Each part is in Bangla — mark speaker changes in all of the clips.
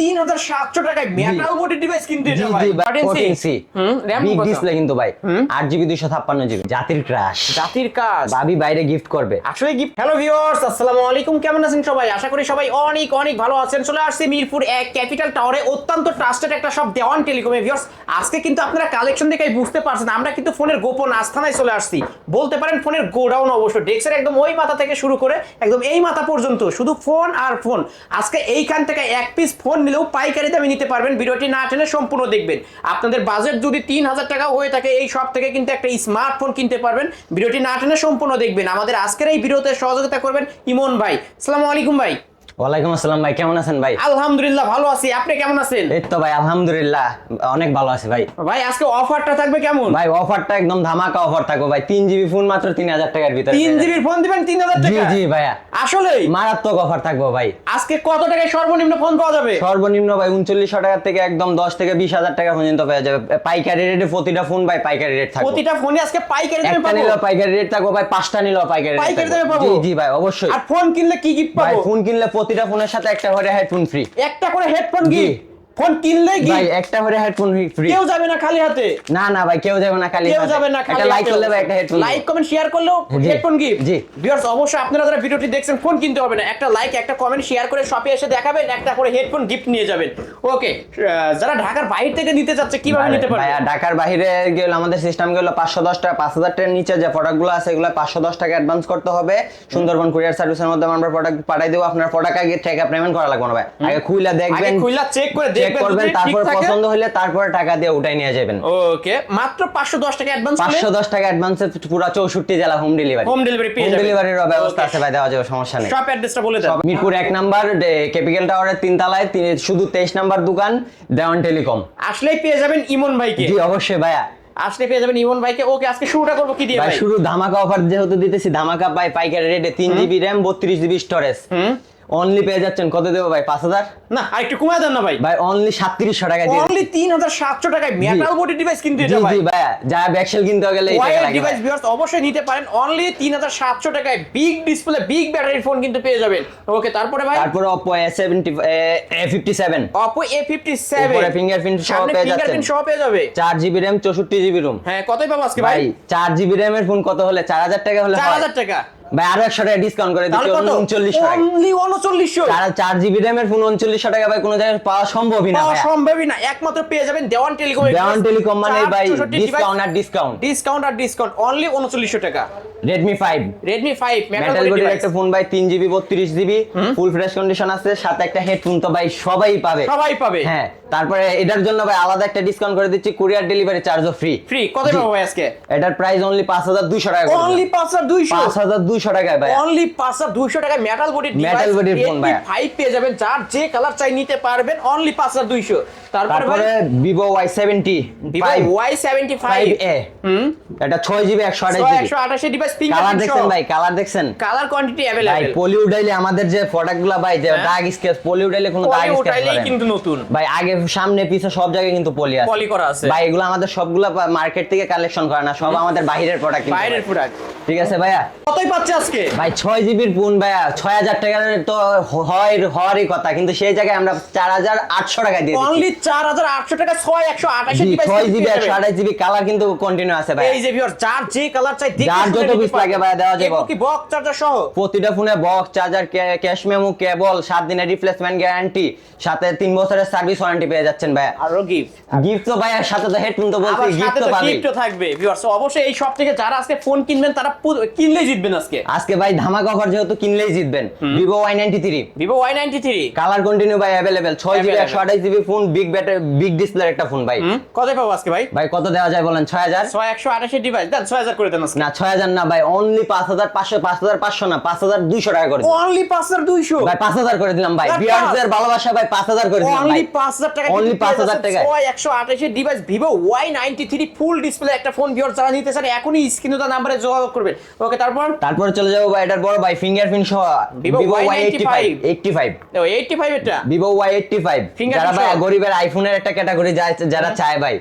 Speaker 1: তিন হাজার সাতশো টাকায় মেটাল বডি ডিভাইস কিনতে
Speaker 2: জি
Speaker 1: এটা ভাই
Speaker 2: জি ভাই
Speaker 1: 14C
Speaker 2: 14C
Speaker 1: হুম, RAM
Speaker 2: বিগ ডিসপ্লে কিন্তু ভাই আট জিবি দুইশো ছাপ্পান্ন জিবি। জাতির ক্রাশ
Speaker 1: জাতির কাজ
Speaker 2: ভাবি বাইরে গিফট করবে।
Speaker 1: আসলে গিফট হ্যালো ভিউয়ার্স আসসালামু আলাইকুম। কেমন আছেন সবাই? আশা করি সবাই অনেক অনেক ভালো আছেন। চলে আসছে মিরপুর এক ক্যাপিটাল টাওয়ারে অত্যন্ত ট্রাস্টেড একটা সব দেওয়ান টেলিকমে ভিউয়ার্স আজকে কিন্তু আপনারা কালেকশন দেখে বুঝতে পারছেন আমরা কিন্তু ফোনের গোপন আস্থানায় চলে আসছি। বলতে পারেন ফোনের গোডাউন অবশ্য ডেস্কের একদম ওই মাথা থেকে শুরু করে একদম এই মাথা পর্যন্ত শুধু ফোন আর ফোন আজকে এইখান থেকে এক পিস ফোন নিলেও পাইকারি দামে নিতে পারবেন। ভিডিওটি না টেনে সম্পূর্ণ দেখবেন। আপনাদের বাজেট যদি তিন হাজার টাকা হয়ে থাকে, এই সব থেকে কিন্তু একটা স্মার্টফোন কিনতে পারবেন। ভিডিওটি না টেনে সম্পূর্ণ দেখবেন। আমাদের আজকের এই ভিডিওতে সহযোগিতা করবেন ইমন ভাই। আসসালামু আলাইকুম ভাই।
Speaker 2: ওয়ালাইকুম আসসালাম ভাই কেমন আছেন ভাই?
Speaker 1: আলহামদুলিল্লাহ ভালো আছি। আপনি কেমন আছেন?
Speaker 2: এই তো ভাই আলহামদুলিল্লাহ অনেক ভালো আছে ভাই।
Speaker 1: ভাই আজকে অফারটা থাকবে কেমন?
Speaker 2: ভাই অফারটা একদম ধামাকা অফার থাকো ভাই। তিন জিবি ফোন মাত্র তিন হাজার টাকার ভিতরে
Speaker 1: তিন জিবির ফোন দিবেন তিন হাজার টাকা?
Speaker 2: জি ভাইয়া।
Speaker 1: আসলে?
Speaker 2: মারাত্মক অফার থাকব ভাই।
Speaker 1: আজকে কত টাকায় সর্বনিম্ন ফোন পাওয়া যাবে?
Speaker 2: সর্বনিম্ন ভাই উনচল্লিশশো টাকা থেকে একদম দশ থেকে বিশ হাজার টাকা পর্যন্ত পেয়ে যাবে। পাইকারি রেটে প্রতিটা ফোন ভাই পাইকারি রেট থাকবে।
Speaker 1: প্রতিটা ফোনে আজকে পাইকারি দামে
Speaker 2: একটা
Speaker 1: পাবো?
Speaker 2: নিলেও পাইকারি রেট থাকব ভাই পাঁচটা নিলেও পাইকারি
Speaker 1: পাইকারি
Speaker 2: থাকবে।
Speaker 1: দামে পাবো?
Speaker 2: জি জি ভাই অবশ্যই।
Speaker 1: আর ফোন কিনলে কি গিফট
Speaker 2: ভাই
Speaker 1: পাবো?
Speaker 2: ফোন কিনলে প্রতিটা ফোনের সাথে একটা করে হেডফোন ফ্রি
Speaker 1: একটা করে হেডফোন
Speaker 2: জি।
Speaker 1: ফোন কিনলে
Speaker 2: ভাই একটা করে হেডফোন ফ্রি
Speaker 1: কেউ যাবে না খালি হাতে?
Speaker 2: না না ভাই কেউ যাবে না খালি
Speaker 1: কেউ যাবে না খালি
Speaker 2: একটা লাইক করলে ভাই একটা হেডফোন
Speaker 1: লাইক কমেন্ট শেয়ার করলেও হেডফোন গিফট
Speaker 2: জি।
Speaker 1: ভিউয়ার্স অবশ্যই আপনারা যারা ভিডিওটি দেখছেন ফোন কিনতে হবে না। একটা লাইক একটা কমেন্ট শেয়ার করে শপে এসে দেখাবেন একটা করে হেডফোন গিফট নিয়ে যাবেন। ওকে যারা ঢাকার বাইরে থেকে নিতে চাচ্ছে কীভাবে নিতে পারবে?
Speaker 2: ভাইয়া ঢাকার বাইরে গেলে আমাদের সিস্টেম গেলো পাঁচশো দশ টাকা পাঁচ হাজার টাকার নিচে যে প্রোডাক্টগুলো আছে এগুলো পাঁচশো দশ টাকা অ্যাডভান্স করতে হবে। সুন্দরবন কুরিয়ার সার্ভিসের মধ্যে আমরা প্রোডাক্ট পাঠাই দেবো। আপনার প্রোডাক্ট আগে টাকা পেমেন্ট করা লাগবে না ভাই। আগে খুইলা
Speaker 1: আগে
Speaker 2: দেখবেন
Speaker 1: খুইলা চেক করে
Speaker 2: চেক করবেন তারপর পছন্দ হলে তারপরে টাকা দিয়ে উঠাই নিয়ে যাবেন।
Speaker 1: ওকে মাত্র 510 টাকা অ্যাডভান্স
Speaker 2: পাঁচশো দশ টাকা অ্যাডভান্সে পুরো চৌষট্টি জেলা হোম ডেলিভারি
Speaker 1: হোম ডেলিভারি পেয়ে
Speaker 2: হোম
Speaker 1: যাবেন।
Speaker 2: ডেলিভারির ব্যবস্থা আছে ভাই দেওয়া যাবে সমস্যা নেই।
Speaker 1: শপ অ্যাড্রেসটা বলে দেন।
Speaker 2: মিরপুর এক নাম্বার ক্যাপিটাল টাওয়ারের তিন তলায় শুধু তেইশ নাম্বার দোকান দেওয়ান টেলিকম।
Speaker 1: আসলেই পেয়ে যাবেন ইমন ভাইকে।
Speaker 2: জি অবশ্যই ভাইয়া।
Speaker 1: আসলে পেয়ে যাবেন ইমন ভাইকে। ওকে আজকে শুরুটা করব কি দিয়ে
Speaker 2: ভাই শুরু ধামাকা অফার যেহেতু দিতেছি ধামাকা পাই পাইকারি রেটে তিন জিবি র্যাম বত্রিশ জিবি স্টোরেজ অনলি পেয়ে যাচ্ছেন। কত দেবো ভাই? পাঁচ হাজার?
Speaker 1: না আর একটু কমায় দেন না ভাই।
Speaker 2: ভাই অনলি সাতত্রিশশো টাকা দিয়ে
Speaker 1: অনলি 3700 টাকায় মেটাল বডি ডিভাইস কিনতে এটা ভাই
Speaker 2: জি ভাইয়া যা ব্যাকসেল কিনতে গেলে
Speaker 1: ডিভাইস ভিউয়ার্স অবশ্যই নিতে পারেন। অনলি 3700 টাকায় বিগ ডিসপ্লে বিগ ব্যাটারির ফোন কিন্তু পেয়ে যাবেন। ওকে তারপরে ভাই?
Speaker 2: তারপরে Oppo A seventy A fifty seven
Speaker 1: Oppo A57
Speaker 2: উপরে fingerprint সহ পেয়ে যাচ্ছেন।
Speaker 1: সহ পেয়ে যাবে।
Speaker 2: চার জিবি র্যাম চৌষট্টি জিবি রুম
Speaker 1: হ্যাঁ কতই পাবো আজকে ভাই
Speaker 2: ভাই? চার জিবি র্যামের ফোন কত হলে? চার হাজার টাকা হলে হয়?
Speaker 1: 4000 টাকা।
Speaker 2: ভাই আরও একশো টাকা ডিসকাউন্ট করে দিচ্ছি উনচল্লিশশো
Speaker 1: অনলি 3900
Speaker 2: চার জিবি র্যামের ফোন উনচল্লিশশো টাকা ভাই কোনো জায়গায় পাওয়া সম্ভবই না
Speaker 1: সম্ভবই না। একমাত্র পেয়ে যাবেন দেওয়ান টেলিকম
Speaker 2: দেওয়ান টেলিকম মানে ভাই ডিসকাউন্ট আর ডিসকাউন্ট
Speaker 1: ডিসকাউন্ট আর ডিসকাউন্ট অনলি 3900 টাকা।
Speaker 2: রেডমি ফাইভ
Speaker 1: রেডমি 5 মেটাল
Speaker 2: বডির একটা ফোন ভাই তিন জিবি বত্রিশ জিবি ফুল ফ্রেশ কন্ডিশন আছে সাথে একটা হেডফোন তো ভাই সবাই পাবে।
Speaker 1: সবাই পাবে।
Speaker 2: হ্যাঁ তারপরে এটার জন্য ভাই আলাদা একটা ডিসকাউন্ট করে দিচ্ছি কুরিয়ার ডেলিভারি চার্জও ফ্রি
Speaker 1: ফ্রি কত। পাবো আজকে?
Speaker 2: এটার প্রাইস অনলি পাঁচ হাজার দুইশো টাকা
Speaker 1: অনলি 5200
Speaker 2: পাঁচ হাজার দুইশো টাকায় ভাই
Speaker 1: অনলি 5200 টাকায় মেটাল বডির
Speaker 2: Metal body র phone ভাইয়া।
Speaker 1: 5 পেয়ে যাবেন যার যে কালার চাই নিতে পারবেন অনলি 5200 তারপরে ভাই
Speaker 2: তারপরে Vivo Y seventy
Speaker 1: Vivo Y75
Speaker 2: five এ
Speaker 1: হুম
Speaker 2: এটা ছয় জিবি একশো আঠাশ জিবি
Speaker 1: 128 ডিভাইস
Speaker 2: কালার
Speaker 1: ফিঙ্গারপ্রিন্ট
Speaker 2: দেখছেন ভাই কালার দেখছেন
Speaker 1: কালার কোয়ান্টিটি
Speaker 2: ভাই
Speaker 1: अवेलेबल
Speaker 2: পলিউডাইলে আমাদের যে প্রোডাক্ট গুলা ভাই যে
Speaker 1: হ্যাঁ।
Speaker 2: দাগ স্কেচ পলিউডাইলে কোনো দাগ স্কেচ
Speaker 1: উঠাইলেই কিন্তু নতুন
Speaker 2: ভাই আগে সামনে পিছে সব জায়গায় কিন্তু পলি আছে
Speaker 1: পলি করা আছে
Speaker 2: ভাই এগুলো আমাদের সবগুলা মার্কেট থেকে কালেকশন করে না সব আমাদের বাইরের প্রোডাক্ট
Speaker 1: বাইরের প্রোডাক্ট
Speaker 2: ঠিক আছে ভাইয়া
Speaker 1: কতই আজকে?
Speaker 2: ভাই ছয় জিবির ফোন ভাইয়া ছয় হাজার টাকার তো হয় হওয়ারই কথা কিন্তু সেই জায়গায় আমরা চার হাজার আটশো টাকা দিয়ে
Speaker 1: অনলি 4800 টাকা 6128
Speaker 2: জি
Speaker 1: ডিভাইস
Speaker 2: ছয় জিবি একশো আঠাশ জিবি কালার কিন্তু কন্টিনিউ আছে ভাই।
Speaker 1: এই যে যে কালার চাই
Speaker 2: যার যত piece লাগে ভাই দেওয়া যাবে।
Speaker 1: কি বক্স চার্জার সহ?
Speaker 2: প্রতিটা ফোনে বক্স চার্জার ক্যাশ মেমো কেবল সাত দিনের রিপ্লেসমেন্ট গ্যারান্টি সাথে তিন বছরের সার্ভিস ওয়ারেন্টি পেয়ে যাচ্ছেন ভাইয়া।
Speaker 1: আরও গিফট
Speaker 2: গিফট তো ভাইয়া সাথে তো হেডফোন তো বলছি গিফট তো
Speaker 1: থাকবে ভিউয়ার্স অবশ্যই এই সব থেকে যারা আজকে ফোন কিনবেন তারা কিনলেই জিতবেন আজকে।
Speaker 2: আজকে ভাই ধামাকা অফার যেহেতু কিনলেই জিতবেন। Vivo Y ninety three
Speaker 1: Vivo Y93
Speaker 2: colour continue ভাই অ্যাভেলেবেল ছয় জিবি একশো আঠাশ GB phone big battery big ডিসপ্লের একটা ফোন ভাই।
Speaker 1: কত পাবো আজকে ভাই?
Speaker 2: ভাই কত দেওয়া যায় বলেন? ছয় হাজার?
Speaker 1: 6128 ডিভাইস দেন 6000 করে দেন
Speaker 2: না ছয় হাজার না ভাই অনলি পাঁচ হাজার পাঁচশো পাঁচ হাজার পাঁচশো না পাঁচ হাজার দুইশো টাকা করে দিন।
Speaker 1: অনলি 5200
Speaker 2: ভাই পাঁচ হাজার করে দিলাম ভাই। বিয়ার্সের ভালোবাসা ভাই পাঁচ হাজার করে দিলাম
Speaker 1: অনলি 5000 টাকা
Speaker 2: Only 5,000 টাকায়।
Speaker 1: 6128 এর device Vivo Y93 full display একটা ফোন ভিউয়ার যারা নিতে চান এখনই স্ক্রিনে নম্বরে যোগাযোগ করবেন। ওকে তারপর?
Speaker 2: তারপরে তারপরে চলে যাব ভাই এটার বড় ভাই ফিঙ্গারপ্রিন্ট সহ।
Speaker 1: Vivo
Speaker 2: Y eighty
Speaker 1: Y95
Speaker 2: five eighty
Speaker 1: five eighty five এটা?
Speaker 2: ভিভো ওয়াই এইটটি ফাইভ যারা ভাই? গরিবের আইফোনের একটা ক্যাটাগরি যারা চায় ভাই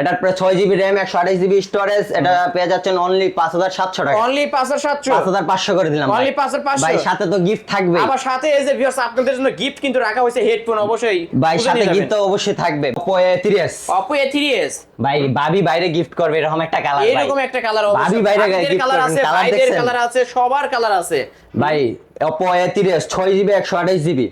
Speaker 2: এটার প্রায় ছয় জিবি র্যাম একশো আঠাশ জিবি স্টোরেজ এটা পেয়ে যাচ্ছেন অনলি পাঁচ হাজার সাতশো টাকা।
Speaker 1: অনলি পাঁচ হাজার সাতশো?
Speaker 2: পাঁচ হাজার পাঁচশো করে দিলাম ভাই।
Speaker 1: Only 5,500
Speaker 2: ভাই সাথে তো গিফট থাকবে
Speaker 1: আবার সাথে এই যে ভিউয়ার্স আপনাদের জন্য গিফট কিন্তু রাখা হয়েছে হেডফোন অবশ্যই
Speaker 2: ভাই সাথে গিফট তো অবশ্যই থাকবে Oppo A3s
Speaker 1: Oppo A3s
Speaker 2: ভাই ভাবি বাইরে গিফট করবে এরকম একটা কালার
Speaker 1: এরকম একটা কালার
Speaker 2: ভাবি বাইরে gift
Speaker 1: কালার আছে ভাইদের কালার আছে সবার কালার আছে।
Speaker 2: ভাই Oppo A3s ছয় জিবি একশো আঠাশ জিবি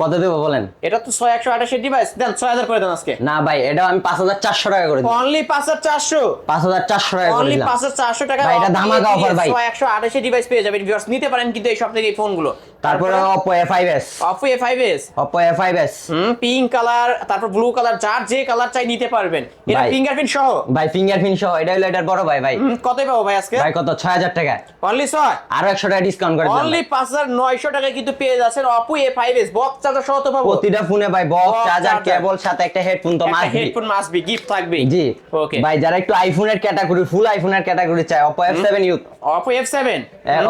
Speaker 2: কত দেবো বলেন?
Speaker 1: এটা তো ছয় একশো আঠাশের ডিভাইস দেন ছয় হাজার করে দেন আজকে।
Speaker 2: না ভাই এটা আমি পাঁচ হাজার চারশো টাকা করে
Speaker 1: অনলি পাঁচ হাজার চারশো?
Speaker 2: পাঁচ হাজার চারশো টাকা
Speaker 1: অনলি পাঁচ হাজার চারশো টাকা
Speaker 2: ভাই, এটা ধামাকা offer ভাই।
Speaker 1: একশো আঠাশি ডিভাইস পেয়ে যাবেন ভিউয়ার্স নিতে পারেন কিন্তু এই সব থেকে এই ফোনগুলো
Speaker 2: তারপরে Oppo A5s
Speaker 1: Oppo A5s
Speaker 2: Oppo A5s
Speaker 1: hmm pink colour তারপর ব্লু কালার যার যে কালার চাই নিতে পারবেন। এটা ফিঙ্গারপ্রিন্ট সহ।
Speaker 2: ভাই ফিঙ্গারপ্রিন্ট সহ এটা হলো এটার বড় ভাই ভাই।
Speaker 1: কতই পাবো ভাই আজকে?
Speaker 2: ভাই কত? ছয় হাজার টাকা।
Speaker 1: অনলি ছয়?
Speaker 2: আরও একশো টাকা ডিসকাউন্ট করে
Speaker 1: অনলি
Speaker 2: ভাই।
Speaker 1: পাঁচ হাজার নয়শো টাকায় কিন্তু পেয়ে যাচ্ছেন Oppo A five S box charger সহ তো পাবো।
Speaker 2: প্রতিটা ফোনে ভাই বক্স চার্জার কেবল সাথে একটা হেডফোন তো must
Speaker 1: headphone must be gift থাকবে
Speaker 2: জি।
Speaker 1: ওকে
Speaker 2: ভাই যারা একটু আইফোনের ক্যাটাগরি ফুল আইফোনের ক্যাটাগরি চায় Oppo F7 Youth
Speaker 1: Oppo F seven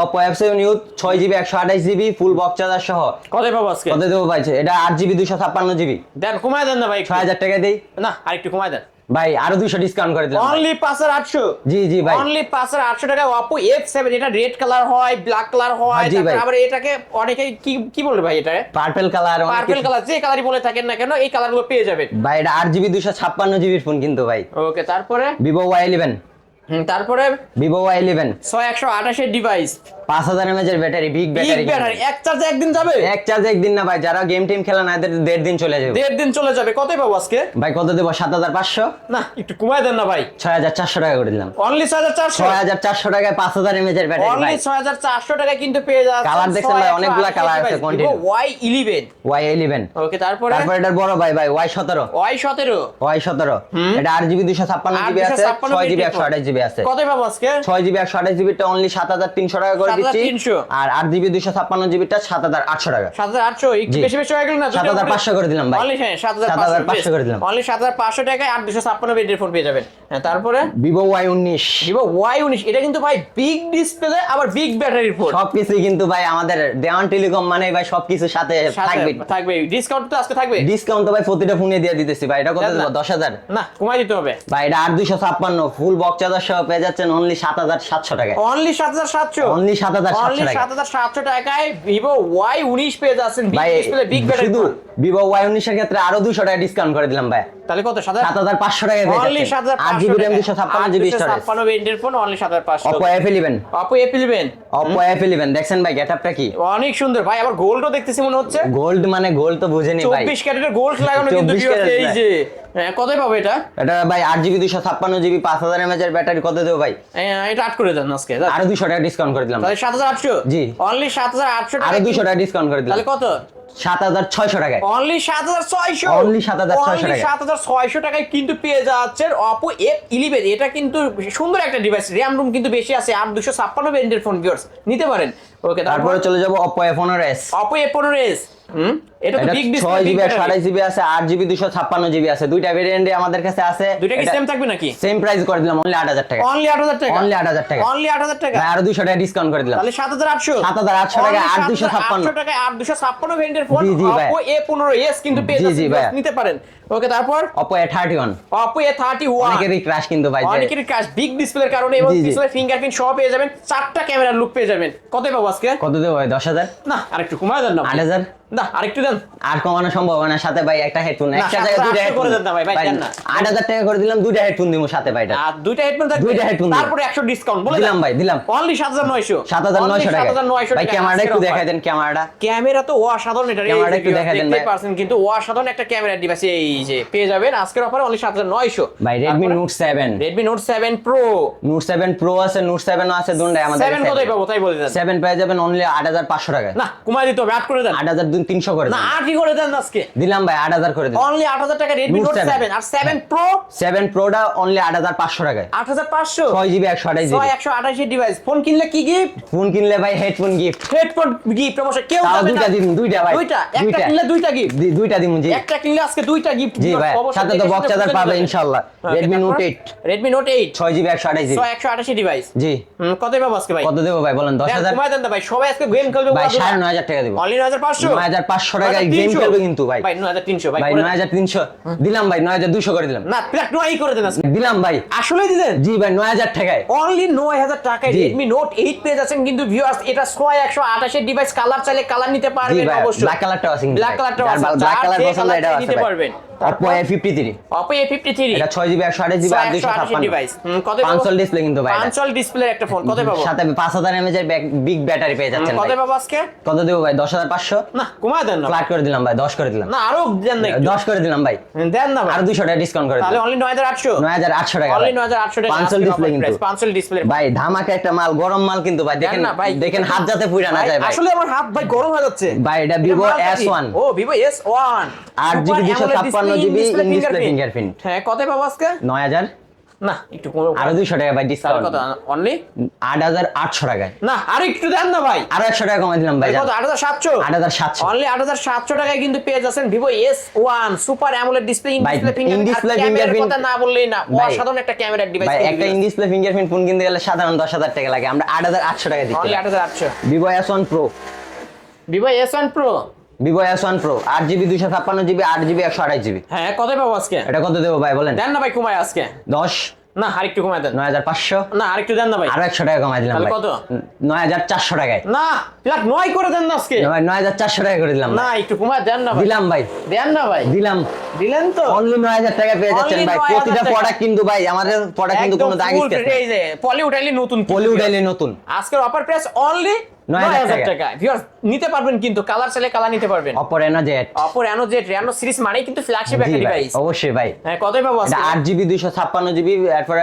Speaker 2: Oppo F7 Youth ছয় জিবি একশো আঠাশ জিবি ফুল বক্স চার্জার সহ।
Speaker 1: কতই পাবো আজকে?
Speaker 2: কত দেবো ভাই? এটা আট জিবি দুশো ছাপ্পান্ন জিবি
Speaker 1: দেন কমায় দেন না ভাই একটু।
Speaker 2: ছয় হাজার টাকা দিই।
Speaker 1: না আরেকটু কমায় দেন।
Speaker 2: ভাই আরও দুশো ডিসকাউন্ট করে দিলাম।
Speaker 1: অনলি পাঁচ হাজার আটশো।
Speaker 2: জি জি ভাই।
Speaker 1: অনলি পাঁচ হাজার আটশো টাকা। অপো এফ সেভেন এটা রেড কালার হয় ব্ল্যাক কালার হয়
Speaker 2: হ্যাঁ,
Speaker 1: তারপর আবার এটাকে অনেকে কি কি বলবে ভাই এটা?
Speaker 2: পার্পেল কালার
Speaker 1: পার্পল কালার যে কালারই বলে থাকেন না কেন এই কালারগুলো পেয়ে যাবেন।
Speaker 2: ভাই এটা আট জিবি দুশো ছাপ্পান্ন জিবির ফোন কিন্তু ভাই।
Speaker 1: ওকে তারপরে?
Speaker 2: ভিভো ওয়াই ইলেভেন
Speaker 1: তারপরে?
Speaker 2: ভিভো ওয়াই ইলেভেন
Speaker 1: ছয় একশো আঠাশের ডিভাইস
Speaker 2: পাঁচ হাজার ব্যাটারি বিগ ব্যাটারি
Speaker 1: ব্যাটারি এক চার্জে একদিন যাবে?
Speaker 2: এক চার্জ একদিন না ভাই যারা গেম টিম খেলে না এদের দেড় দিন চলে যাবে।
Speaker 1: দেড় দিন চলে যাবে। কতই পাবো আজকে?
Speaker 2: ভাই কত দেবো? সাত হাজার পাঁচশো।
Speaker 1: না একটু কমায় দেন না ভাই।
Speaker 2: ছয় হাজার চারশো টাকা করে দিলাম।
Speaker 1: অনলি ছয় হাজার চারশো?
Speaker 2: ছয় হাজার চারশো টাকায় পাঁচ হাজার ব্যাটারি
Speaker 1: অনলি ছয় হাজার চারশো টাকা কিন্তু পেয়ে যাচ্ছে
Speaker 2: Colour দেখছেন ভাই, অনেকগুলা colour আছে।
Speaker 1: Y eleven
Speaker 2: Y eleven
Speaker 1: okay তারপরে?
Speaker 2: তারপর এটার বড় ভাই ভাই ওয়াই সতেরো।
Speaker 1: ওয়াই সতেরো।
Speaker 2: ওয়াই সতেরো। এটা আট জিবি দুশো ছাপ্পান্ন জিবি আছে ছয় জিবি একশো আঠাশ জিবি আছে।
Speaker 1: কতই পাবো আজকে?
Speaker 2: ছয় জিবি একশো আঠাশ জিবিটা অনলি সাত হাজার তিনশো টাকা করে দিচ্ছি আর আট জিবি দুশো ছাপ্পান্ন জিবিটা সাত হাজার আটশো টাকা।
Speaker 1: সাত হাজার আটশো বেশি বেশি হয়ে গেল না
Speaker 2: 7,500 করে দিলাম ভাই।
Speaker 1: হ্যাঁ সাত হাজার
Speaker 2: 7,500 করে দিলাম।
Speaker 1: অনলি সাত হাজার পাঁচশো টাকায় আট দুশো ছাপ্পান্ন বেডের ফোন পেয়ে যাবেন। হ্যাঁ তারপরে?
Speaker 2: ভিভো ওয়াই উনিশ।
Speaker 1: ভিভো ওয়াই উনিশ এটা কিন্তু ভাই বিগ ডিসপ্লে আবার বিগ ব্যাটারির ফোন
Speaker 2: সবকিছুই কিন্তু ভাই আমাদের দেওয়ান টেলিকম মানে ভাই সবকিছুর সাথে থাকবে।
Speaker 1: থাকবে। ডিসকাউন্ট তো আজকে থাকবে।
Speaker 2: ডিসকাউন্ট তো ভাই প্রতিটা ফোনে দিয়ে দিতেছি ভাই এটা কত দেবো দশ হাজার?
Speaker 1: না কমাই দিতে হবে।
Speaker 2: ভাই এটা আট দুশো ছাপ্পান্ন ফুল বক্স চার্জার সহ পেয়ে যাচ্ছেন অনলি সাত হাজার সাতশো টাকায়।
Speaker 1: অনলি সাত হাজার সাতশো।
Speaker 2: অনলি সাত হাজার সাতশো
Speaker 1: সাত হাজার সাতশো টাকায় ভিভো ওয়াই উনিশ পেয়ে যাচ্ছেন। বিগ
Speaker 2: ভাই
Speaker 1: বিগ
Speaker 2: শুধু ভিভো ওয়াই উনিশের ক্ষেত্রে আরও দুশো টাকা ডিসকাউন্ট করে দিলাম ভাই।
Speaker 1: তাহলে কত সাত
Speaker 2: সাত হাজার পাঁচশো টাকায়
Speaker 1: অনলি সাত হাজার
Speaker 2: আট জিবি র্যাম দুশো ছাপ্পান্ন জিবি
Speaker 1: ছাপ্পান্ন বেন্ডের ফোন অনলি সাত হাজার পাঁচশো
Speaker 2: Oppo F eleven
Speaker 1: Oppo F eleven
Speaker 2: Oppo F eleven দেখছেন ভাই গেটআপটা কি?
Speaker 1: অনেক সুন্দর। ভাই আবার গোল্ডও দেখতেছি মনে হচ্ছে।
Speaker 2: গোল্ড মানে গোল্ড তো বুঝেনি ভাই।
Speaker 1: চব্বিশ ক্যারেটের গোল্ড লাগানো কিন্তু
Speaker 2: 24
Speaker 1: viewers
Speaker 2: ক্যারেট
Speaker 1: এই যে। হ্যাঁ, কতই পাবো এটা?
Speaker 2: এটা ভাই আট জিবি দুশো ছাপ্পান্ন জিবি পাঁচ হাজার এমএচ এর ব্যাটারি কত দেবো ভাই?
Speaker 1: হ্যাঁ, এটা আট করে দেন আজকে
Speaker 2: আরও দুশো টাকা ডিসকাউন্ট করে দিলাম।
Speaker 1: সাত হাজার আটশো?
Speaker 2: জি।
Speaker 1: অনলি সাত হাজার আটশো
Speaker 2: আরও দুশো টাকা ডিসকাউন্ট করে দিলাম।
Speaker 1: তাহলে কত?
Speaker 2: সাত হাজার ছয়শো টাকায়।
Speaker 1: অনলি সাত হাজার ছয়শো?
Speaker 2: Only 7,600 টাকায়।
Speaker 1: সাত হাজার ছয়শো টাকায় কিন্তু পেয়ে যাচ্ছেন অপো এফ ইলেভেন এটা কিন্তু সুন্দর একটা ডিভাইস র্যাম রুম কিন্তু বেশি আছে আর দুশো ছাপ্পান্ন ব্র্যান্ডের ফোন ভিউয়ার্স নিতে পারেন। ওকে তারপরে
Speaker 2: চলে যাব অপো এফ পনেরো এস
Speaker 1: অপো এ পনেরো এস এটা তো বিগ
Speaker 2: ছয় জিবি একশো
Speaker 1: ডিসপ্লে
Speaker 2: আঠাশ জিবি আছে আট জিবি দুশো ছাপ্পান্ন জিবি আছে। দুইটা ভেরিয়েন্টে আমাদের কাছে আছে।
Speaker 1: দুইটা কি সেম থাকবে নাকি?
Speaker 2: সেম প্রাইস করে দিলাম অনলি আট হাজার টাকা।
Speaker 1: অনলি আট হাজার টাকা?
Speaker 2: Only 8,000 টাকা।
Speaker 1: অনলি আট হাজার টাকা?
Speaker 2: ভাই, আরও টাকা ডিসকাউন্ট করে দিলাম।
Speaker 1: তাহলে সাত হাজার আটশো।
Speaker 2: 7,800 টাকা, 8,256
Speaker 1: টাকা আট দুশো ফোন
Speaker 2: জি, জি, ভাই।
Speaker 1: অপো এ পনেরো এস কিন্তু পেয়ে যাচ্ছেন নিতে পারেন। ওকে তারপর?
Speaker 2: অনেকেরই ভাই
Speaker 1: বিগ ডিসপ্লের কারণে এবং। ফিঙ্গারপ্রিন্ট সহ পেয়ে যাবেন চারটা ক্যামেরার লুক পেয়ে যাবেন। কত পাবো আজকে?
Speaker 2: কত দেবো ভাই দশ হাজার?
Speaker 1: না আরেকটু কমায় দেন না। না আরেকটু দেন।
Speaker 2: আর কমানো সম্ভব না সাথে ভাই একটা হেডফোন একটা জায়গায় দুইটা
Speaker 1: হেডফোন করে দেন না ভাই ভাই দেন না।
Speaker 2: 8000 টাকা করে দিলাম দুইটা হেডফোন দিমু সাথে ভাই
Speaker 1: আর দুইটা হেডফোন থাকবে
Speaker 2: দুইটা হেডফোন
Speaker 1: তারপরে 100 ডিসকাউন্ট বলে
Speaker 2: দিলাম ভাই দিলাম।
Speaker 1: অনলি
Speaker 2: 7900 7900 টাকা
Speaker 1: 7900
Speaker 2: ভাই ক্যামেরাটা একটু দেখাই দেন ক্যামেরাটা।
Speaker 1: ক্যামেরা তো অসাধারণ এটা।
Speaker 2: ক্যামেরাটা একটু দেখাই দেন ভাই।
Speaker 1: পারছেন কিন্তু অসাধারণ একটা ক্যামেরা ডিভাইস এই যে পেয়ে যাবেন। আজকের অফারে অনলি 7900
Speaker 2: ভাই Redmi Note 7
Speaker 1: Redmi Note 7 Pro
Speaker 2: Note 7 Pro আছে Note 7 আছে দুটোই আমাদের
Speaker 1: 7 কতই পাবো তাই বলে দেন।
Speaker 2: 7 পেয়ে যাবেন অনলি 8500 টাকা
Speaker 1: না কমাই দিতে হবে 8 করে দেন।
Speaker 2: 8000 দিন 300 করে
Speaker 1: না 8 করে দেন আজকে?
Speaker 2: দিলাম ভাই 8000 করে দিন।
Speaker 1: অনলি 8000 টাকা Redmi
Speaker 2: Note 7
Speaker 1: আর 7 হ্যাঁ।
Speaker 2: Pro? 7 Pro টা অনলি 8500 টাকায়। 8500 6 GB
Speaker 1: 128
Speaker 2: GB
Speaker 1: 6 128 ডিভাইস ফোন কিনলে কি গিফট
Speaker 2: ফোন কিনলে ভাই হেডফোন গিফট
Speaker 1: হেডফোন গিফট অবশ্য কেউ দেবে না।
Speaker 2: দুইটা দিন দুইটা ভাই।
Speaker 1: দুইটা। একটা কিনলে দুইটা গিফট
Speaker 2: দুইটা দিন জি।
Speaker 1: একটা কিনলে আজকে দুইটা গিফট
Speaker 2: জি ভাই সাথে তো বক্স চার্জার পাবে ইনশাআল্লাহ হ্যাঁ,
Speaker 1: Redmi Note 8
Speaker 2: Redmi Note 8 6 GB
Speaker 1: 128 GB 128 device
Speaker 2: ji.
Speaker 1: কত দেব আজকে ভাই?
Speaker 2: কত দেব ভাই বলেন 10000
Speaker 1: কমায় দেন ভাই। সবাই আজকে গেম খেলবে
Speaker 2: ভাই 9500 টাকা দেব।
Speaker 1: অনলি 9500 হাজার পাঁচশো
Speaker 2: নয় হাজার পাঁচশো টাকায় গেম খেলবে কিন্তু ভাই।
Speaker 1: ভাই নয় হাজার তিনশো ভাই
Speaker 2: ভাই
Speaker 1: করে
Speaker 2: নয় হাজার তিনশো দিলাম ভাই নয় হাজার দুশো করে দিলাম।
Speaker 1: না প্লাক নয়ই করে দেন
Speaker 2: দিলাম ভাই।
Speaker 1: আসলে দিলেন?
Speaker 2: জি ভাই নয় হাজার টাকায়
Speaker 1: অনলি নয় হাজার টাকায় এইট পেয়ে যাচ্ছেন কিন্তু ভিউয়ার্স এটা ছয় একশো আঠাশের ডিভাইস কালার চাইলে কালার নিতে পারবেন অবশ্যই।
Speaker 2: ব্ল্যাক কালারটাও আছে
Speaker 1: ব্ল্যাক কালারটাও আছে
Speaker 2: ব্ল্যাক কালার পছন্দ
Speaker 1: কালার নিতে পারবেন।
Speaker 2: Oppo A fifty three
Speaker 1: Oppo A fifty three
Speaker 2: এটা ছয় জিবি একশো আঠাশ জিবি আর দুশো ছাপ্পান্ন।
Speaker 1: ডিভাইস কত
Speaker 2: পাঁচশো ডিসপ্লে কিন্তু ভাই এটা।
Speaker 1: ডিসপ্লে একটা ফোন কত পাবো?
Speaker 2: সাথে পাঁচ হাজার এমএচ এর বিগ ব্যাটারি পেয়ে যাচ্ছেন
Speaker 1: কত পাবো আজকে?
Speaker 2: কত দেবো ভাই? দশ হাজার পাঁচশো?
Speaker 1: না কমায় দেন না।
Speaker 2: ফ্ল্যাট করে দিলাম ভাই দশ করে দিলাম।
Speaker 1: না আরও দেন না
Speaker 2: দশ করে দিলাম ভাই।
Speaker 1: দেন না
Speaker 2: আর দুশো টাকা ডিসকাউন্ট করে
Speaker 1: তাহলে অনলি নয় হাজার আটশো।
Speaker 2: নয় হাজার আটশো টাকা
Speaker 1: অনলি নয় হাজার আটশো টাকা
Speaker 2: পাঁচশো ডিসপ্লে কিন্তু।
Speaker 1: পাঁচশোল ডিসপ্লে
Speaker 2: ভাই ধামাকা একটা মাল গরম মাল কিন্তু ভাই। দেখেন
Speaker 1: না ভাই।
Speaker 2: দেখেন হাত যাতে পুইরা না যায় ভাই।
Speaker 1: আসলে আমার হাত ভাই গরম হয়ে যাচ্ছে।
Speaker 2: ভাই, এটা Vivo S1
Speaker 1: ও ভিভো এস ওয়ান
Speaker 2: আট জিবি দুশো ছাপ্পান্ন জিবি ইন ডিসপ্লে ফিঙ্গারপ্রিন্ট
Speaker 1: হ্যাঁ কত পাবো আজকে?
Speaker 2: হাজার।
Speaker 1: না একটু কমে
Speaker 2: আরও দুশো টাকা ভাই ডিসকাউন্ট
Speaker 1: কত? অনলি
Speaker 2: আট হাজার আটশো টাকায়।
Speaker 1: না আর একটু দেন না ভাই।
Speaker 2: আরও টাকা কমাই দিলাম ভাই
Speaker 1: কত? হাজার
Speaker 2: হাজার
Speaker 1: অনলি হাজার টাকায় কিন্তু পেয়ে যাচ্ছেন সুপার অ্যামোলেড ডিসপ্লে ইন
Speaker 2: ভাই,
Speaker 1: ডিসপ্লে
Speaker 2: in-display
Speaker 1: ফিঙ্গারপ্রিন্ট কথা না বললেই না অসাধারণ একটা ডিভাইস
Speaker 2: ভাই একটা ইন ডিসপ্লে ফিঙ্গারপ্রিন্ট ফোন কিনতে গেলে সাধারণ দশ হাজার টাকা লাগে। আমরা আট হাজার আটশো টাকা দিচ্ছি।
Speaker 1: অনলি আট হাজার আটশো। Vivo S one pro
Speaker 2: Vivo S one pro আট জিবি দুশো ছাপ্পান্ন জিবি আট জিবি একশো আঠাশ জিবি।
Speaker 1: হ্যাঁ কত পাবো আজকে?
Speaker 2: এটা কত দেবো ভাই বলেন।
Speaker 1: দেন না ভাই কমায় আজকে।
Speaker 2: দশ?
Speaker 1: না আরেকটু কমায় দেন।
Speaker 2: নয় হাজার পাঁচশো?
Speaker 1: না আরেকটু দেন না ভাই।
Speaker 2: আরও একশো টাকা কমাই দিলাম
Speaker 1: কত?
Speaker 2: নয় হাজার চারশো টাকায়।
Speaker 1: না! প্লাট নয় করে দেন না আজকে।
Speaker 2: ভাই নয় হাজার চারশো টাকা করে দিলাম
Speaker 1: না একটু কমায় দেন না
Speaker 2: দিলাম ভাই।
Speaker 1: দেন না ভাই।
Speaker 2: দিলাম।
Speaker 1: দিলেন তো।
Speaker 2: অনলি নয় হাজার টাকা পেয়ে যাচ্ছেন ভাই। প্রতিটা প্রোডাক্ট কিন্তু ভাই আমাদের প্রোডাক্ট কিন্তু কোনো দাগ
Speaker 1: এই যে পলি উঠাইলে নতুন
Speaker 2: পলি উঠাইলে নতুন।
Speaker 1: আজকের অফার প্রাইস অনলি
Speaker 2: 9,000
Speaker 1: নয় হাজার
Speaker 2: টাকা।
Speaker 1: টাকা। ভিউয়ার্স নিতে পারবেন কিন্তু কালার চাইলে কালার নিতে পারবেন।
Speaker 2: অপর এনো জেট
Speaker 1: অপর রেনো জেড রেনো সিরিজ মানেই কিন্তু ফ্ল্যাগশিপ একটা
Speaker 2: ভাই
Speaker 1: ডিভাইস
Speaker 2: অবশ্যই ভাই।
Speaker 1: হ্যাঁ কতই পাবো আজকে?
Speaker 2: জিবি দুইশো ছাপ্পান্ন জিবি এরপরে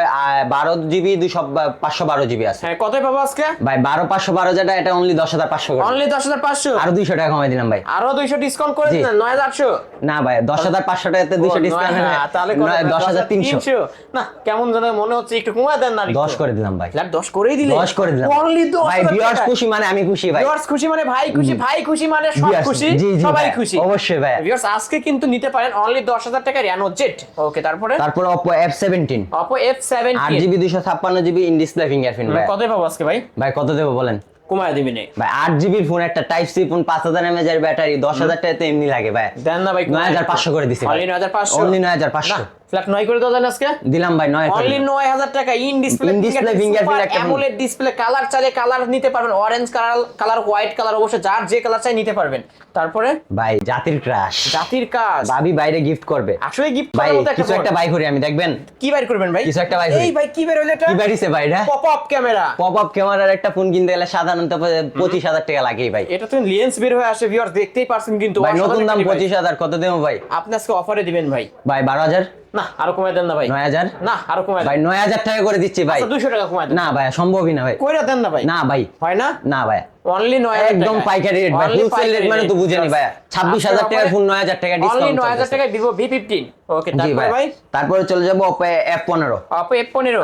Speaker 2: বারো জিবি দুইশো পাঁচশো বারো জিবি আছে।
Speaker 1: হ্যাঁ কতই পাবো আজকে?
Speaker 2: ভাই বারো পাঁচশো বারো যেটা এটা অনলি দশ হাজার পাঁচশো
Speaker 1: অনলি দশ হাজার পাঁচশো?
Speaker 2: আরও দুইশো টাকা কমাই দিলাম ভাই।
Speaker 1: আরও দুইশো ডিসকাউন্ট করে
Speaker 2: জি।
Speaker 1: নয় হাজার আটশো?
Speaker 2: না ভাই দশ হাজার পাঁচশো টাকাতে দুইশো ডিসকাউন্ট
Speaker 1: তাহলে
Speaker 2: দশ হাজার তিনশো।
Speaker 1: না কেমন যেন মনে হচ্ছে একটু কমায় দেন না
Speaker 2: দশ করে দিলাম ভাই।
Speaker 1: দশ করেই দিলে।
Speaker 2: দশ করে দিলাম।
Speaker 1: অনলি দশ
Speaker 2: ভাই ভিউয়ার্স খুশি মানে আমি খুশি ভাই।
Speaker 1: ভিউয়ার্স খুশি মানে ভাই খুশি ভাই খুশি মানে সব খুশি
Speaker 2: জি, জি
Speaker 1: সবাই খুশি।
Speaker 2: অবশ্যই ভাই।
Speaker 1: ভিউয়ার্স আজকে কিন্তু নিতে পারেন অনলি দশ হাজার টাকা রেনো জেট ওকে তারপরে?
Speaker 2: তারপর Oppo F seventeen
Speaker 1: Oppo F seven
Speaker 2: আট জিবি দুইশো ছাপ্পান্ন জিবি ইন ডিসপ্লে ফিঙ্গারপ্রিন্ট ভাই।
Speaker 1: কত পাবো আজকে ভাই?
Speaker 2: ভাই কত দেবো বলেন?
Speaker 1: কমায় দিবি নে।
Speaker 2: ভাই আট জিবির ফোন একটা টাইপ সি ফোন পাঁচ হাজার এমএজ এর ব্যাটারি দশ হাজার টাকা তো এমনি লাগে ভাই।
Speaker 1: দেন না ভাই
Speaker 2: নয় হাজার পাঁচশো করে দিছি
Speaker 1: অনলি নয় হাজার পাঁচশো।
Speaker 2: অনলি নয় হাজার পাঁচশো।
Speaker 1: ফ্ল্যাট নয় করে দেওয়া আজকে?
Speaker 2: দিলাম ভাই নয়
Speaker 1: অনলি নয় হাজার টাকা ইন ডিসপ্লে
Speaker 2: display fingerprint একটা
Speaker 1: অ্যামোলেড ডিসপ্লে কালার চাইলে কালার নিতে পারবেন orange colour colour white colour যার যে কালার চাই নিতে পারবেন। তারপরে?
Speaker 2: ভাই জাতির ক্রাশ
Speaker 1: জাতির কাজ
Speaker 2: ভাবি বাইরে গিফট করবে।
Speaker 1: আসলে গিফট
Speaker 2: ভাই কিছু একটা বাই করি আমি দেখবেন?
Speaker 1: কি বাইর করবেন ভাই?
Speaker 2: কিছু একটা করি।
Speaker 1: এই ভাই কি বের হইল এটা?
Speaker 2: কি ভাই এটা?
Speaker 1: Pop up camera
Speaker 2: pop up ক্যামেরার একটা ফোন কিনতে গেলে সাধারণত পঁচিশ হাজার টাকা লাগেই ভাই।
Speaker 1: এটা তো লেন্স বের হয়ে আসে ভিউয়ার দেখতেই পারছেন কিন্তু
Speaker 2: ভাই নতুন দাম
Speaker 1: device।
Speaker 2: পঁচিশ হাজার কত দেবো ভাই?
Speaker 1: আপনি আজকে অফারে দিবেন ভাই।
Speaker 2: ভাই বারো হাজার?
Speaker 1: না আরও কমায় দেন না ভাই।
Speaker 2: নয় হাজার?
Speaker 1: না আরও কমায়
Speaker 2: ভাই
Speaker 1: দেন
Speaker 2: নয় হাজার টাকা করে দিচ্ছি ভাই।
Speaker 1: দুশো টাকা কমায় দেন।
Speaker 2: না ভাই সম্ভবই না ভাই।
Speaker 1: কইরা দেন না ভাই।
Speaker 2: না ভাই।
Speaker 1: হয় না?
Speaker 2: না ভাই।
Speaker 1: অনলি নয়
Speaker 2: একদম পাইকারি রেট ভাই। হোলসেল রেট মানে তো বুঝেনি ভাই ছাব্বিশ হাজার টাকার ফোন নয় হাজার টাকা ডিসকাউন্ট
Speaker 1: নয় হাজার টাকায় Vivo V fifteen okay
Speaker 2: ji
Speaker 1: তারপরে
Speaker 2: ভাই।
Speaker 1: ভাই?
Speaker 2: তারপরে চলে যাব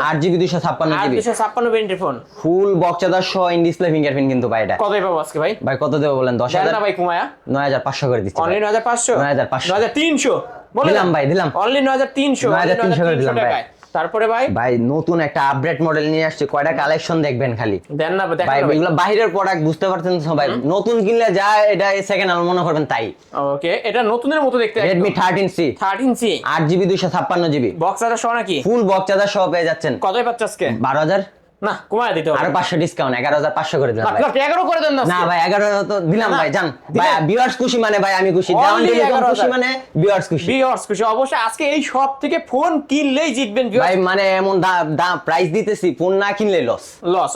Speaker 2: আট জিবি দুশো ছাপ্পান্ন
Speaker 1: আর
Speaker 2: জিবি
Speaker 1: ছাপ্পান্ন ভেরিয়েন্টের ফোন।
Speaker 2: ফুল বক্সাদার সহ ইন ডিসপ্লে ফিঙ্গারপ্রিন্ট কিন্তু ভাই এটা।
Speaker 1: কতই পাবো আজকে ভাই?
Speaker 2: ভাই কত দেবো বলেন? দশ
Speaker 1: দেন
Speaker 2: হাজার
Speaker 1: না ভাই কুমায়া
Speaker 2: নয় হাজার পাঁচশো করে দিচ্ছি
Speaker 1: অনলি
Speaker 2: ভাই।
Speaker 1: নয় হাজার পাঁচশো?
Speaker 2: 9,500
Speaker 1: নয় হাজার তিনশো।
Speaker 2: দিলাম ভাই, দিলাম।
Speaker 1: অনলি নয় হাজার তিনশো
Speaker 2: 9,300 করে দিলাম ভাই।
Speaker 1: তারপরে ভাই?
Speaker 2: ভাই নতুন একটা আপডেট মডেল নিয়ে আসছে কয়টা কালেকশন দেখবেন খালি?
Speaker 1: দেন না
Speaker 2: ভাই এগুলো বাইরের প্রোডাক্ট বুঝতে পারছেন সবাই নতুন কিনলে যা এটা সেকেন্ড হ্যান্ড মনে করবেন তাই।
Speaker 1: ওকে এটা নতুনের মতো দেখতে
Speaker 2: আট জিবি দুইশো ছাপ্পান্ন জিবি
Speaker 1: বক্স আর সহ নাকি?
Speaker 2: ফুল বক্স চার্জার সহ পেয়ে যাচ্ছেন।
Speaker 1: কতই পাচ্ছ আজকে?
Speaker 2: বারো হাজার।
Speaker 1: না কমায় দিতে
Speaker 2: আরও ডিসকাউন্ট এগারো হাজার পাঁচশো করে দিলাম ভাই।
Speaker 1: করে দেন না
Speaker 2: না ভাই এগারো হাজার তো দিলাম ভাই জান। ভাই ভিউয়ার্স খুশি মানে ভাই আমি খুশি।
Speaker 1: Only
Speaker 2: দেওয়ান টেলিকম
Speaker 1: 11,000
Speaker 2: খুশি মানে ভিউয়ার্স খুশি।
Speaker 1: ভিউয়ার্স খুশি। অবশ্যই আজকে এই সব থেকে ফোন কিনলেই জিতবেন
Speaker 2: ভাই মানে এমন দাম প্রাইস দিতেছি ফোন না কিনলে লস
Speaker 1: লস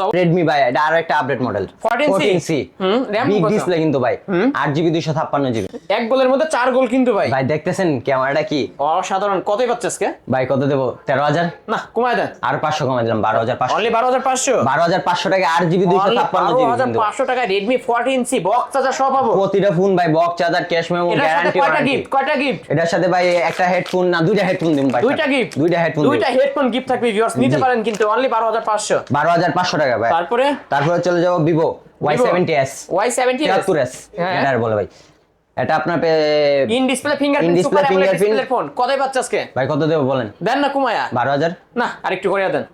Speaker 2: ভাই এটা আরও একটা update model
Speaker 1: 14C
Speaker 2: hmm,
Speaker 1: big
Speaker 2: display কিন্তু ভাই। আট জিবি দুইশো ছাপ্পান্ন জিবি
Speaker 1: এক গোলের মধ্যে চার গোল কিন্তু ভাই।
Speaker 2: ভাই দেখতেছেন ক্যামেরাটা কি?
Speaker 1: অসাধারণ। কতই পাচ্ছে আজকে?
Speaker 2: ভাই কত দেবো? তেরো হাজার?
Speaker 1: না কমায় দেন।
Speaker 2: আর পাঁচশো কমাই দিলাম বারো হাজার পাঁচশো।
Speaker 1: অনলি বারো
Speaker 2: টাকা
Speaker 1: GB GB inch box charger সব পাবো।
Speaker 2: প্রতিটা ফোন ভাই বক্স চার্জার ক্যাশ মেমো
Speaker 1: সাথে
Speaker 2: গ্যারান্টি
Speaker 1: কয়টা গিফট কয়টা গিফট
Speaker 2: এটার সাথে ভাই একটা হেডফোন না দুইটা হেডফোন দিন ভাই।
Speaker 1: দুইটা গিফট
Speaker 2: দুইটা হেডফোন
Speaker 1: দুইটা হেডফোন গিফট থাকবে ভিউয়ার্স নিতে পারেন কিন্তু অনলি বারো হাজার পাঁচশো।
Speaker 2: বারো হাজার পাঁচশো টাকা ভাই।
Speaker 1: তারপরে?
Speaker 2: তারপরে চলে যাব Vivo Y seventy
Speaker 1: S Y
Speaker 2: seventy S
Speaker 1: হ্যাঁ।
Speaker 2: এটা বলে ভাই। এটা আপনার
Speaker 1: in display fingerprint
Speaker 2: In-display
Speaker 1: super
Speaker 2: AMOLED
Speaker 1: display phone কতই পাচ্ছে আজকে?
Speaker 2: ভাই কত দেবো বলেন?
Speaker 1: দেন না কুমায়া।
Speaker 2: বারো হাজার?
Speaker 1: না আরেকটু করে দেন।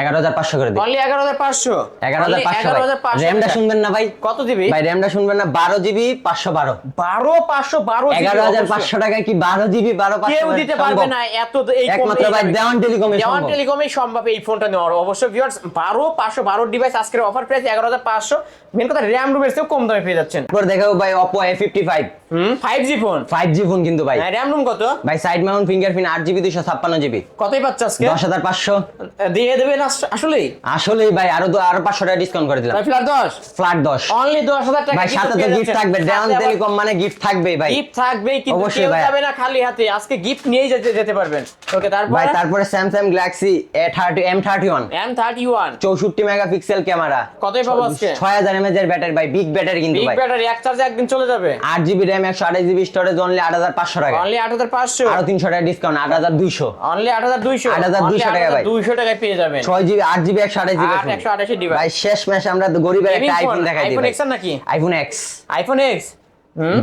Speaker 2: এগারো হাজার পাঁচশো করে দিই
Speaker 1: অনলি এগারো হাজার পাঁচশো?
Speaker 2: এগারো হাজার পাঁচশো
Speaker 1: এগারো হাজার পাঁচশো
Speaker 2: র্যামটা শুনবেন না ভাই।
Speaker 1: কত দিবি?
Speaker 2: ভাই র্যামটা শুনবেন না বারো জিবি পাঁচশো বারো।
Speaker 1: বারো পাঁচশো বারো
Speaker 2: এগারো হাজার পাঁচশো টাকা কি বারো জিবি বারো
Speaker 1: কেউ দিতে পারবে না এত এই কম-
Speaker 2: একমাত্র ভাই
Speaker 1: দামে।
Speaker 2: দেওয়ান টেলিকমে
Speaker 1: দেওয়ান টেলিকমে সম্ভব এই ফোনটা নেওয়ার। অবশ্য ভিউয়ার্স বারো পাঁচশো বারো ডিভাইস আজকের অফার প্রাইস এগারো হাজার পাঁচশো। মেন কথা র্যাম রুমের চেয়েও কম দামে পেয়ে যাচ্ছেন।
Speaker 2: দেখাবো ভাই Oppo A fifty
Speaker 1: five five G phone
Speaker 2: five G phone কিন্তু ভাই।
Speaker 1: র্যাম রুম কত?
Speaker 2: ভাই সাইড মাউন্ট ফিঙ্গারপ্রিন্ট আট জিবি ছাপ্পান্ন জিবি।
Speaker 1: কতই পাচ্ছে আজকে?
Speaker 2: দশ হাজার পাঁচশো।
Speaker 1: দিয়ে দেবেন আস- আসলেই?
Speaker 2: আসলেই ভাই আরও তো আরও পাঁচশো টাকা ডিসকাউন্ট করে দিলাম।
Speaker 1: ফ্ল্যাট দশ?
Speaker 2: ফ্ল্যাট দশ।
Speaker 1: অনলি দশ হাজার টাকা
Speaker 2: ভাই সাথে তো গিফট থাকবে টেলিকম মানে গিফট থাকবেই ভাই।
Speaker 1: গিফট থাকবে কিন্তু কেউ যাবে না খালি হাতে। আজকে গিফট নিয়েই যেতে যেতে পারবেন। ওকে তারপর?
Speaker 2: ভাই তারপরে Samsung Galaxy A thirty M thirty one
Speaker 1: M thirty one
Speaker 2: চৌষট্টি মেগাপিক্সেল ক্যামেরা।
Speaker 1: কতই পাবো আজকে?
Speaker 2: ছয় হাজার এমএচ এর ব্যাটারি ভাই বিগ ব্যাটারি কিন্তু
Speaker 1: বিগ ব্যাটারি এক চার্জে একদিন চলে যাবে।
Speaker 2: আট জিবি র্যাম একশো আঠাশ জিবি স্টোরেজ অনলি আট হাজার পাঁচশো টাকা।
Speaker 1: অনলি আট হাজার পাঁচশো।
Speaker 2: আরও তিনশো টাকা ডিসকাউন্ট আট হাজার দুইশো।
Speaker 1: অনলি আট হাজার দুইশো।
Speaker 2: 8,200 টাকা ভাই।
Speaker 1: দুইশো টাকায় পেয়ে যাবেন।
Speaker 2: ছয় জিবি আট জিবি একশো আঠাশ জিবি
Speaker 1: আট একশো আঠাশি ডিভাইস।
Speaker 2: ভাই শেষ ম্যাচে আমরা গরিবের একটা আইফোন দেখাই দিই।
Speaker 1: X আর নাকি?
Speaker 2: আইফোন এক্স
Speaker 1: আইফোন এক্স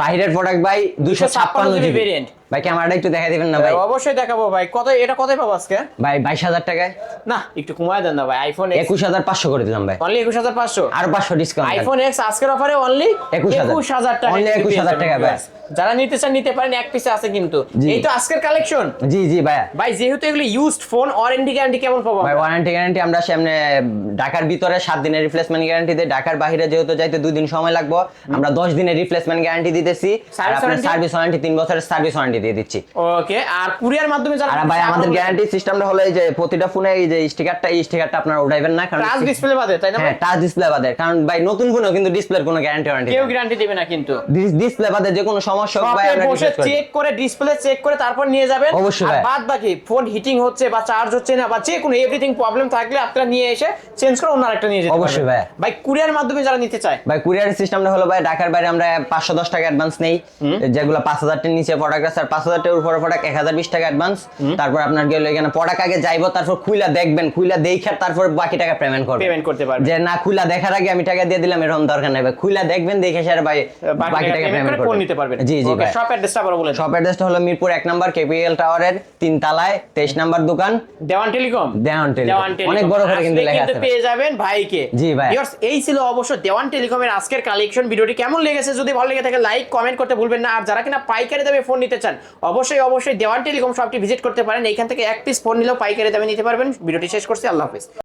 Speaker 2: বাইরের প্রোডাক্ট ভাই
Speaker 1: 256
Speaker 2: জিবি
Speaker 1: variant।
Speaker 2: ভাই ক্যামেরাটা একটু দেখাই দিবেন না ভাই?
Speaker 1: অবশ্যই দেখাবো ভাই। কত এটা কতই পাবো আজকে?
Speaker 2: ভাই বাইশ হাজার টাকায়।
Speaker 1: না একটু কমায় দেন না ভাই আইফোন এক্স
Speaker 2: একুশ হাজার পাঁচশো করে দিলাম ভাই।
Speaker 1: অনলি একুশ হাজার পাঁচশো?
Speaker 2: আরও পাঁচশো ডিসকাউন্ট
Speaker 1: আইফোন এক্স আজকের অফারে অনলি
Speaker 2: 21,000
Speaker 1: একুশ হাজার। টাকা কিন্তু
Speaker 2: 21,000 টাকা ভাই।
Speaker 1: যারা নিতে চান নিতে পারেন এক পিসে আছে কিন্তু। এই তো আজকের কালেকশন
Speaker 2: জি জি ভাই
Speaker 1: ভাই যেহেতু এগুলো ইউজড ফোন ওয়ারেন্টি গ্যারান্টি কেমন পাবো
Speaker 2: ভাই ওয়ারেন্টি গ্যারান্টি আমরা সামনে ঢাকার ভিতরে সাত দিনের রিপ্লেসমেন্ট গ্যারান্টি দিই ঢাকার বাইরে যেহেতু যাইতে দুই দিন সময় লাগবে আমরা দশ দিনের রিপ্লেসমেন্ট গ্যারান্টি দিতেছি আর আপনার সার্ভিস ওয়ারেন্টি তিন বছরের সার্ভিস ওয়ারেন্টি দিয়ে দিচ্ছি।
Speaker 1: ওকে আর কুরিয়ার মাধ্যমে যারা
Speaker 2: আর ভাই আমাদের গ্যারান্টি সিস্টেমটা হলো এই যে প্রতিটা ফোনে এই যে স্টিকারটা এই স্টিকারটা আপনারা উঠাইবেন না কারণ
Speaker 1: টাচ ডিসপ্লে বাদে তাই না
Speaker 2: হ্যাঁ টাচ ডিসপ্লে বাদে কারণ ভাই নতুন ফোনেও কিন্তু ডিসপ্লের কোনো গ্যারান্টি ওয়ারেন্টি
Speaker 1: কেউ গ্যারান্টি দিবে না কিন্তু।
Speaker 2: ডিসপ্লে বাদে যে কোনো সমস্যা ভাই আমরা
Speaker 1: বসে
Speaker 2: replace করে দিই।
Speaker 1: চেক করে ডিসপ্লে চেক করে তারপর নিয়ে যাবেন।
Speaker 2: অবশ্যই
Speaker 1: আর বাদ বাকি ফোন হিটিং হচ্ছে বা চার্জ হচ্ছে না বা যে কোনো এভরিথিং প্রবলেম থাকলে আপনারা নিয়ে এসে চেঞ্জ করে অন্য আরেকটা নিয়ে যেতে
Speaker 2: অবশ্যই ভাই।
Speaker 1: ভাই কুরিয়ার মাধ্যমে যারা নিতে চায়?
Speaker 2: ভাই কুরিয়ার সিস্টেমটা হলো ভাই ঢাকার বাইরে আমরা পাঁচশো দশ টাকা অ্যাডভান্স নেই। যেগুলো পাঁচ হাজার টাকার নিচে প্রোডাক্ট আছে আর পাঁচ হাজার টাকার উপরে প্রোডাক্ট এক হাজার বিশ টাকা অ্যাডভান্স তারপর আপনার গেলে এখানে প্রোডাক্ট আগে যাইবো তারপর খুইলা দেখবেন খুইলা দেখে তারপর বাকি টাকা পেমেন্ট করবেন।
Speaker 1: পেমেন্ট করতে পারবেন।
Speaker 2: যে না খুইলা দেখার আগে আমি টাকা দিয়ে দিলাম এরকম দরকার নেই ভাই। খুইলা দেখবেন দেখে স্যার ভাই বাকি টাকা
Speaker 1: পেমেন্ট
Speaker 2: পেমেন্ট
Speaker 1: করে নিতে পারবেন।
Speaker 2: জি জি ভাই।
Speaker 1: শপ অ্যাড্রেসটা আবার বলে
Speaker 2: শপ অ্যাড্রেসটা হলো মিরপুর নম্বর কেপিএল টাওয়ারের তিন তালায় নাম্বার দোকান।
Speaker 1: দেওয়ান টেলিকম?
Speaker 2: দেওয়ান টেলিকম। অনেক বড় করে কিন্তু লেখা আছে
Speaker 1: পেয়ে যাবেন ভাইকে।
Speaker 2: জি ভাই।
Speaker 1: Viewers, এই ছিল অবশ্য দেওয়ান টেলিকমের আজকের কালেকশন ভিডিওটি কেমন লেগেছে যদি ভালো লেগে থাকে লাইক কমেন্ট করতে ভুলবেন না। আর যারা কিনা পাইকারি দামে ফোন নিতে চান অবশ্যই অবশ্যই দেওয়ান টেলিকম শপটি ভিজিট করতে পারেন। এইখান থেকে এক পিস ফোন নিলেও পাইকারি দামে নিতে পারবেন। ভিডিওটি শেষ করছি। আল্লাহ হাফিজ।